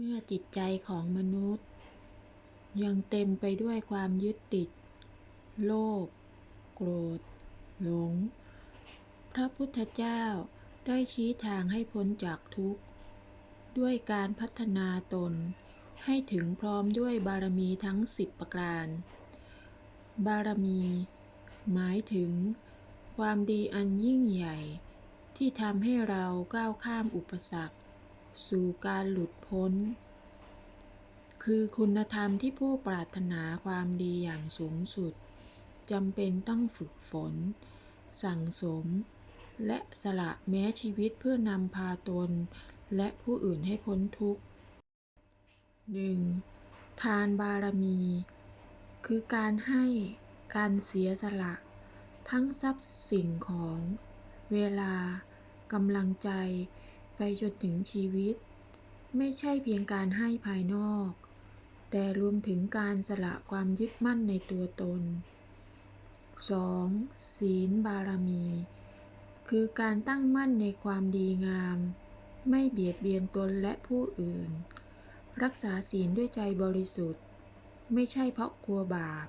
เมื่อจิตใจของมนุษย์ ยังเต็มไปด้วยความยึดติด โลภโกรธ หลง พระพุทธเจ้าได้ชี้ทางให้พ้นจากทุกข์ ด้วยการพัฒนาตนให้ถึงพร้อมด้วยบารมีทั้งสิบประการ บารมี หมายถึง ความดีอันยิ่งใหญ่ ที่ทำให้เราก้าวข้ามอุปสรรค สู่การหลุดพ้น คือคุณธรรมที่ผู้ปรารถนาความดีอย่างสูงสุดจำเป็นต้องฝึกฝน สั่งสม และสละแม้ชีวิตเพื่อนำพาตน และผู้อื่นให้พ้นทุกข์ 1. ทานบารมี คือการให้การเสียสละ ทั้งทรัพย์สิ่งของ เวลากำลังใจ ไปจนถึงชีวิต ไม่ใช่เพียงการให้ภายนอก แต่รวมถึงการสละความยึดมั่นในตัวตน 2. ศีลบารมี คือการตั้งมั่นในความดีงาม ไม่เบียดเบียนตนและผู้อื่น รักษาศีลด้วยใจบริสุทธิ์ ไม่ใช่เพราะกลัวบาป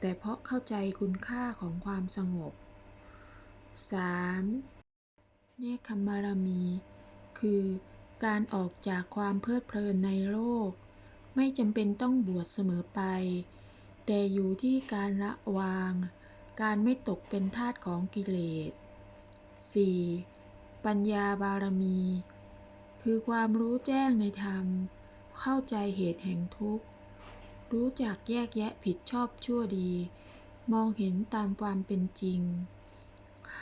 แต่เพราะเข้าใจคุณค่าของความสงบ 3. เนคขมบารมี คือ การออกจากความเพลิดเพลินในโลก ไม่จำเป็นต้องบวชเสมอไป แต่อยู่ที่การละวาง การไม่ตกเป็นทาสของกิเลส 4. ปัญญาบารมี คือความรู้แจ้งในธรรม เข้าใจเหตุแห่งทุกข์ รู้จักแยกแยะผิดชอบชั่วดี มองเห็นตามความเป็นจริง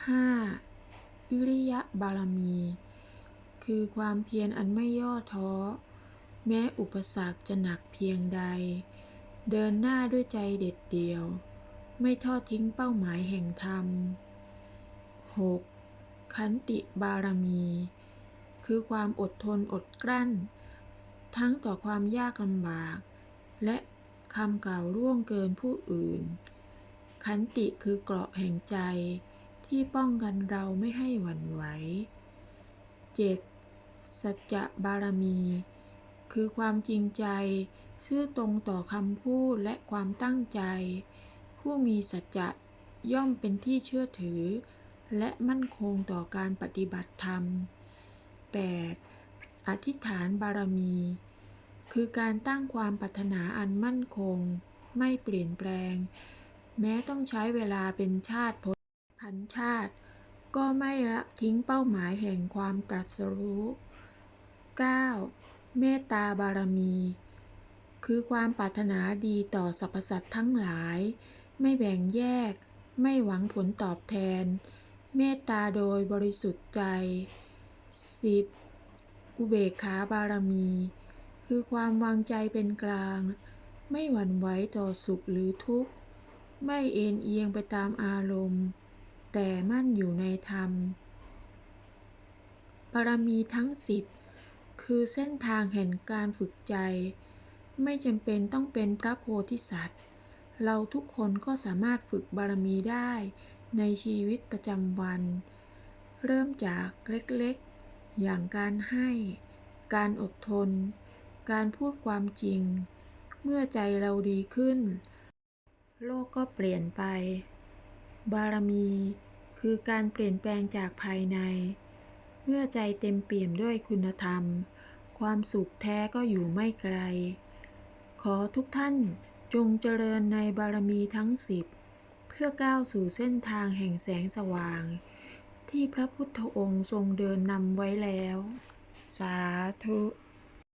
5. วิริยะบารมี คือความเพียรอันไม่ย่อท้อ แม้อุปสรรคจะหนักเพียงใด เดินหน้าด้วยใจเด็ดเดี่ยว ไม่ทอดทิ้งเป้าหมายแห่งธรรม 6. ขันติบารมี คือความอดทนอดกลั้น ทั้งต่อความยากลำบาก และคำกล่าวล่วงเกินผู้อื่น ขันติคือเกราะแห่งใจที่ป้องกันเราไม่ให้หวั่นไหว 7. สัจจะบารมี คือความจริงใจ ซื่อตรงต่อคำพูดและความตั้งใจ ผู้มีสัจจะย่อมเป็นที่เชื่อถือ และมั่นคงต่อการปฏิบัติธรรม 8. อธิษฐานบารมี คือการตั้งความปรารถนาอันมั่นคง ไม่เปลี่ยนแปลง แม้ต้องใช้เวลาเป็นชาติพพันชาติ ก็ไม่ละทิ้งเป้าหมายแห่งความตรัสรู้ 9. เมตตาบารมี คือความปรารถนาดีต่อสรรพสัตว์ทั้งหลาย ไม่แบ่งแยก ไม่หวังผลตอบแทน เมตตาโดยบริสุทธิ์ใจ 10. อุเบกขาบารมี คือความวางใจเป็นกลาง ไม่หวั่นไหวต่อสุขหรือทุกข์ ไม่เอ็นเอียงไปตามอารมณ์ แต่มั่นอยู่ในธรรมบารมีทั้งสิบ คือเส้นทางแห่งการฝึกใจ ไม่จำเป็นต้องเป็นพระโพธิสัตว์ เราทุกคนก็สามารถฝึกบารมีได้ในชีวิตประจำวัน เริ่มจากเล็กๆ อย่างการให้ การอดทน การพูดความจริง เมื่อใจเราดีขึ้น โลกก็เปลี่ยนไป บารมีคือการเปลี่ยนแปลงจากภายใน เมื่อใจเต็มเปี่ยมด้วยคุณธรรม ความสุขแท้ก็อยู่ไม่ไกล ขอทุกท่านจงเจริญในบารมีทั้งสิบเพื่อก้าวสู่เส้นทางแห่งแสงสว่าง ที่พระพุทธองค์ทรงเดินนำไว้แล้ว สาธุ